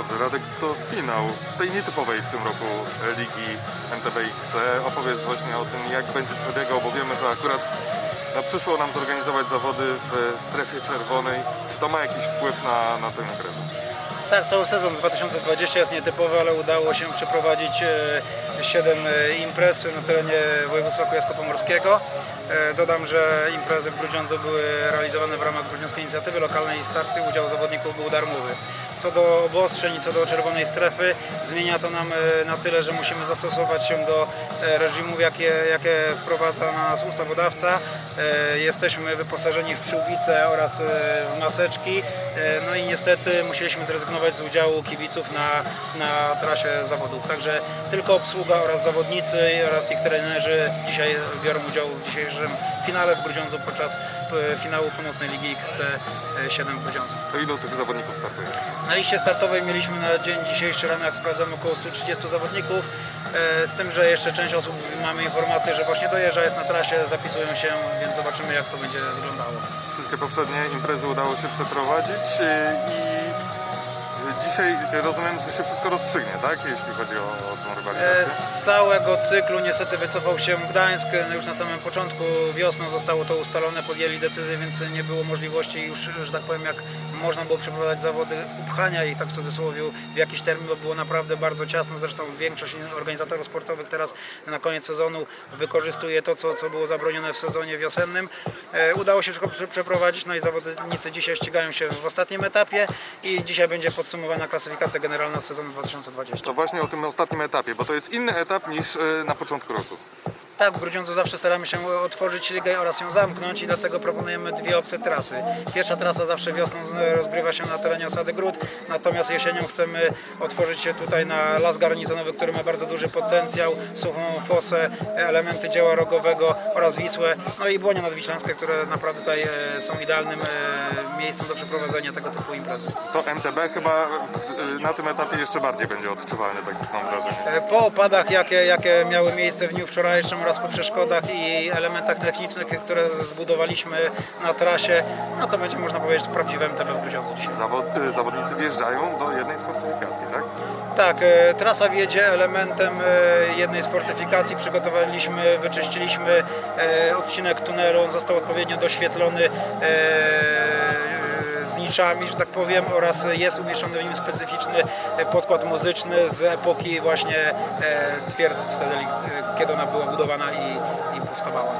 Dobrze, Radek, to finał tej nietypowej w tym roku ligi MTBXC. Opowiedz właśnie o tym, jak będzie przebiegał, bo wiemy, że akurat no, przyszło nam zorganizować zawody w strefie czerwonej. Czy to ma jakiś wpływ na, na tę imprezę? Tak, cały sezon 2020 jest nietypowy, ale udało się przeprowadzić 7 imprez na terenie województwa kujawsko-pomorskiego. E, Dodam, że imprezy w Grudziądzu były realizowane w ramach Grudziąckiej Inicjatywy Lokalnej i starty udział zawodników był darmowy. Co do obostrzeń i co do czerwonej strefy, zmienia to nam e, na tyle, że musimy zastosować się do e, reżimów, jakie, jakie wprowadza nas ustawodawca. E, Jesteśmy wyposażeni w przyłbice oraz e, w maseczki. E, No i niestety musieliśmy zrezygnować z udziału kibiców na, na trasie zawodów. Także tylko obsługa oraz zawodnicy oraz ich trenerzy dzisiaj biorą udział w dzisiejszym finale w Grudziądzu podczas e, finału Północnej Ligi XC7 w Grudziądzu. To ilu tych zawodników startuje? Na liście startowej mieliśmy na dzień dzisiejszy rano, jak sprawdzam, około 130 zawodników. E, Z tym, że jeszcze część osób mamy informację, że właśnie dojeżdża, jest na trasie, zapisują się, więc zobaczymy jak to będzie wyglądało. Wszystkie poprzednie imprezy udało się przeprowadzić e, i dzisiaj rozumiem, że się wszystko rozstrzygnie, tak? Jeśli chodzi o, o tą E, rywalizację. Z całego cyklu niestety wycofał się Gdańsk. No Już na samym początku wiosną zostało to ustalone, podjęli decyzję, więc nie było możliwości już, że tak powiem, jak można było przeprowadzać zawody, upchania ich tak w cudzysłowie w jakiś termin, bo było naprawdę bardzo ciasno. Zresztą większość organizatorów sportowych teraz na koniec sezonu wykorzystuje to, co, co było zabronione w sezonie wiosennym. E, Udało się wszystko prze- przeprowadzić, no i zawodnicy dzisiaj ścigają się w ostatnim etapie i dzisiaj będzie podsumowana klasyfikacja generalna sezonu 2020. To właśnie o tym ostatnim etapie, bo to jest inny etap niż e, na początku roku. Tak, w Grudziądzu zawsze staramy się otworzyć ligę oraz ją zamknąć i dlatego proponujemy dwie opcje trasy. Pierwsza trasa zawsze wiosną rozgrywa się na terenie osady Gród, natomiast jesienią chcemy otworzyć się tutaj na las garnizonowy, który ma bardzo duży potencjał, suchą fosę, elementy dzieła rogowego oraz Wisłę, no i Błonie Nadwiślańskie, które naprawdę tutaj e, są idealnym e, miejscem do przeprowadzenia tego typu imprezy. To MTB chyba e, na tym etapie jeszcze bardziej będzie odczuwalny, tak mam wrażenie. Po opadach, jakie, jakie miały miejsce w dniu wczorajszym oraz po przeszkodach i elementach technicznych, które zbudowaliśmy na trasie, no to będzie można powiedzieć prawdziwe MTB w Grudziądzu dzisiaj. Zawod, e, zawodnicy wjeżdżają do jednej z fortyfikacji, tak? Tak, e, trasa wiedzie elementem e, jednej z fortyfikacji. Przygotowaliśmy, wyczyściliśmy odcinek tunelu, on został odpowiednio doświetlony e, z niczami, że tak powiem, oraz jest umieszczony w nim specyficzny podkład muzyczny z epoki właśnie e, twierdzy Cytadeli, e, kiedy ona była budowana i, i powstawała.